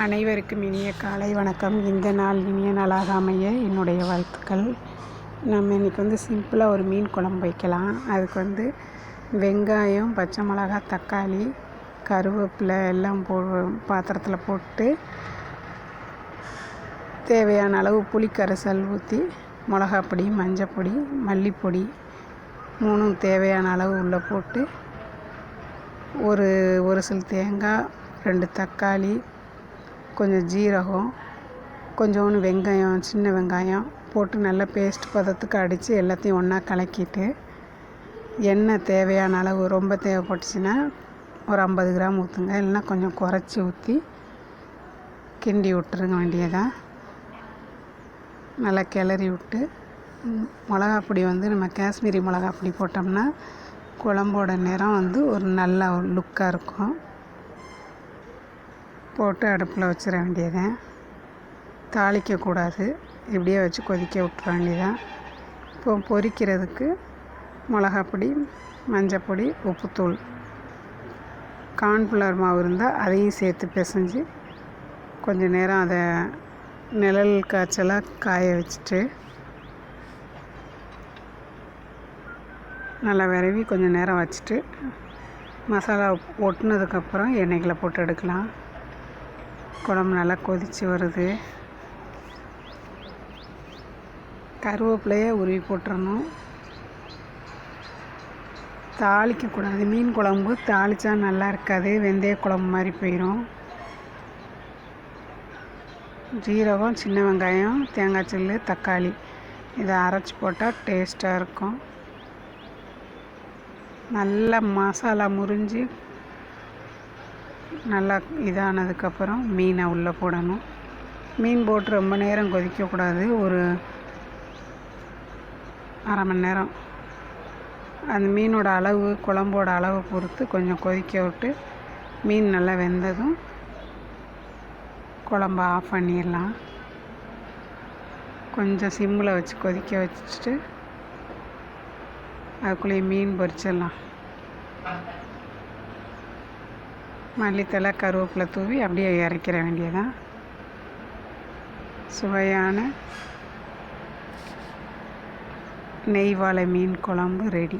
அனைவருக்கும் இனிய காலை வணக்கம். இந்த நாள் இனிய நாளாக அமைய என்னுடைய வாழ்த்துக்கள். நம்ம இன்றைக்கி வந்து சிம்பிளாக ஒரு மீன் குழம்பு வைக்கலாம். அதுக்கு வந்து வெங்காயம் பச்சை மிளகா தக்காளி கருவேப்பிலை எல்லாம் போ பாத்திரத்தில் போட்டு தேவையான அளவு புளிக்கரைசல் ஊற்றி மிளகாப்பொடி மஞ்சப்பொடி மல்லிப்பொடி மூணும் தேவையான அளவு உள்ளே போட்டு ஒரு ஒரு சில தேங்காய் ரெண்டு தக்காளி கொஞ்சம் ஜீரகம் கொஞ்சோண்டு வெங்காயம் சின்ன வெங்காயம் போட்டு நல்லா பேஸ்ட் பதத்துக்கு அடித்து எல்லாத்தையும் ஒன்றா கலக்கிட்டு எண்ணெய் தேவையான அளவு ரொம்ப தேவைப்பட்டுச்சுன்னா ஒரு ஐம்பது கிராம் ஊற்றுங்க இல்லைன்னா கொஞ்சம் குறைச்சி ஊற்றி கிண்டி விட்டுருங்க வேண்டியதான் நல்லா கிளறி விட்டு மிளகா பொடி வந்து நம்ம காஷ்மீரி மிளகா பொடி போட்டோம்னா குழம்போட நிறம் வந்து ஒரு நல்ல லுக்காக இருக்கும். போட்டு அடுப்பில் வச்சிட வேண்டியதான் தாளிக்கக்கூடாது. இப்படியே வச்சு கொதிக்க விட்டுற வேண்டியதான் இப்போ பொரிக்கிறதுக்கு மிளகாப்பொடி மஞ்சப்பொடி உப்புத்தூள். கார்ன்ஃப்ளவர் மாவு இருந்தால் அதையும் சேர்த்து பிசைஞ்சு கொஞ்சம் நேரம் அதை நிழல் காய்ச்சலாக காய வச்சுட்டு நல்லா விரவி கொஞ்சம் நேரம் வச்சுட்டு மசாலா ஒட்டினதுக்கப்புறம் எண்ணெய்களை போட்டு எடுக்கலாம். குழம்பு நல்லா கொதித்து வருது. கருவேப்பிலையே உருவி போட்டுறணும். தாளிக்கக்கூடாது. மீன் குழம்பு தாளித்தா நல்லா இருக்காது. வெந்தய குழம்பு மாதிரி போயிடும் ஜீரகம் சின்ன வெங்காயம் தேங்காய் சில்லு தக்காளி. இதை அரைச்சி போட்டால் டேஸ்ட்டாக இருக்கும். நல்லா மசாலா முறிஞ்சு நல்லா இதானதுக்கப்புறம் மீனை உள்ளே போடணும். மீன் போட்டு ரொம்ப நேரம் கொதிக்கக்கூடாது. ஒரு அரை மணி நேரம். அந்த மீனோட அளவு குழம்போட அளவு பொறுத்து கொஞ்சம் கொதிக்க விட்டு மீன் நல்லா வெந்ததும் குழம்ப ஆஃப் பண்ணிடலாம். கொஞ்சம் சிம்மில் வச்சு கொதிக்க வச்சுட்டு அதுக்குள்ளேயே மீன் பொரிச்சிடலாம். மல்லித்தலை கருவேப்பிலை தூவி அப்படியே இறக்கிற வேண்டியதான் சுவையான நெய் வாழை மீன் குழம்பு ரெடி